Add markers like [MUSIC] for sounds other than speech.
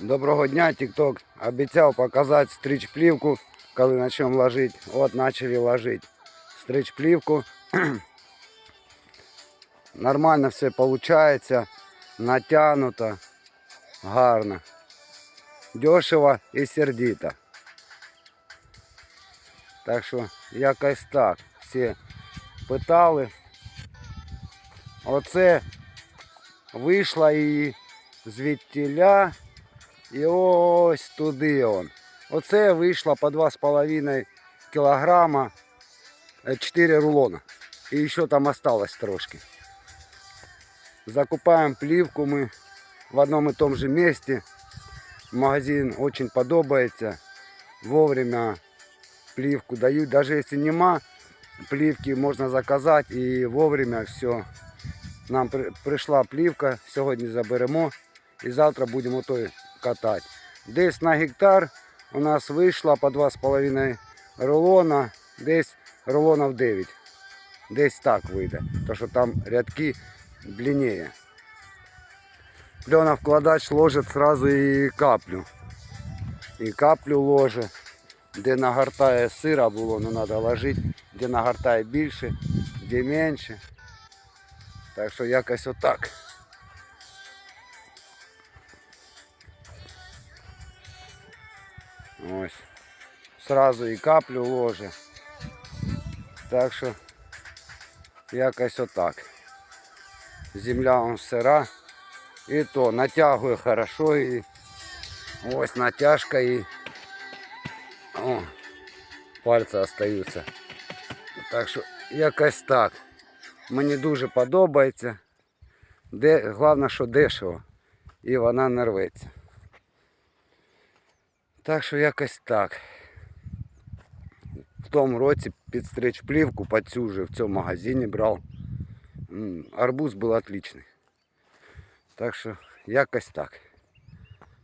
Доброго дня, TikTok. Обіцяв показати стрич плівку, коли почнемо ложити. От почали ложити. Стрич плівку. [CLEARS THROAT] Нормально все виходить. Натягнуто. Гарно. Дешево і сердито. Так що якось так. Всі питали. Оце вийшла і звідтіля. І ось туди он. Оце вийшло по 2,5 кілограма 4 рулона. І ще там осталось трошки. Закупаємо плівку ми в одному і тому же місці. Магазин очень подобається. Вовремя плівку дають. Даже якщо нема плівки, можна заказати і вовремя все. Нам при- прийшла плівка, сьогодні заберемо і завтра будемо той катати. Десь на гектар у нас вийшло по 2,5 рулона, десь рулонів 9. Десь так вийде, тому що там рядки длиннее. Пленовкладач ложить сразу і каплю. І каплю ложе. Де нагортає сира було, ну треба ложити, де нагортає більше, де менше. Так що якось отак. Ось. Сразу і каплю ложе. Так що якось отак. Земля он сира. І то натягує хорошо і ось натяжка і о, пальці остаються. Так що якось так. Мені дуже подобається. Де, головне, що дешево. І вона не рветься. Так що якось так. В тому році підстрич плівку по цю же в цьому магазині брав. Арбуз був отличний. Так що якось так.